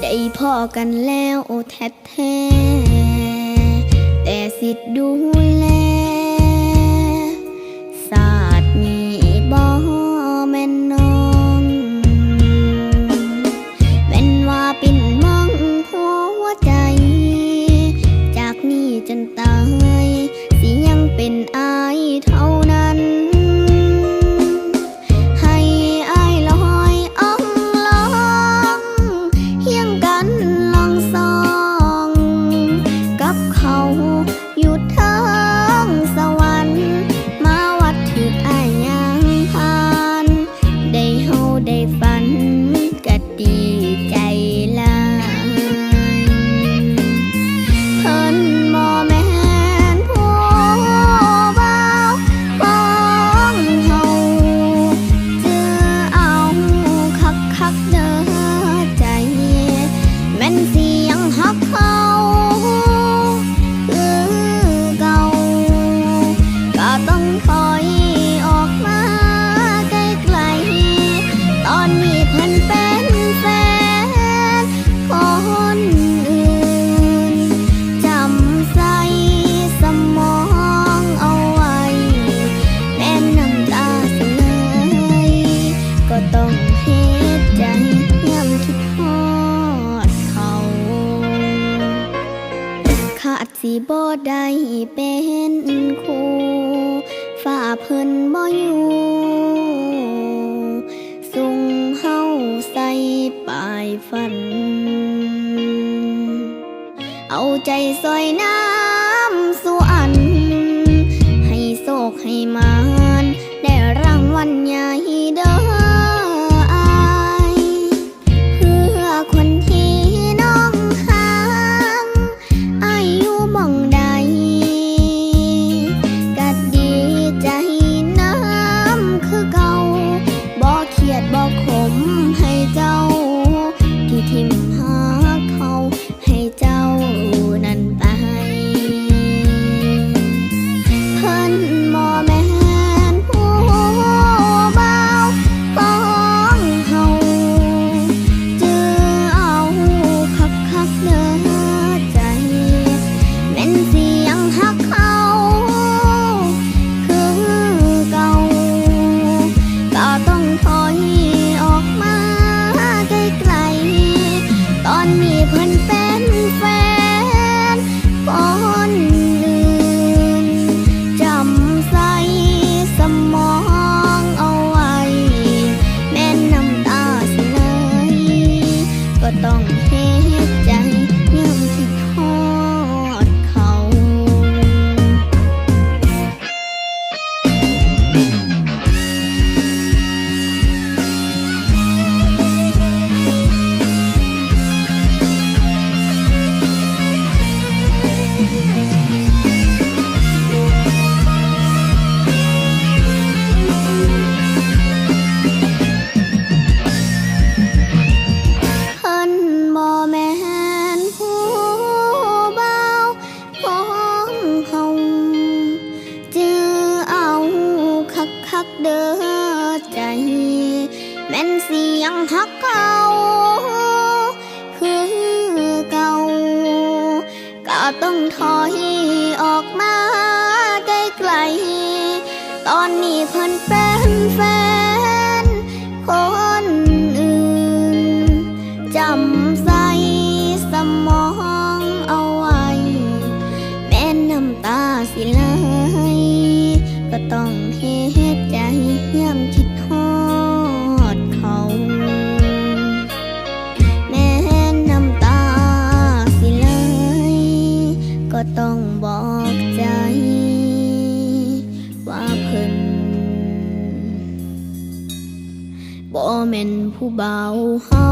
ได้พอกันแล้วแท้แต่สิทธิ์ดู Oh. บ่ได้เป็นครูฝ่าเพิ่นบ่อยู่สุงเฮาใส่ปลายฝัน เอาใจซอยนาา คือเก่า ก็ต้องถอยออกมาไกลๆตอนนี้เพิ่นเป็นแฟน แม่นผู้เบาเฮา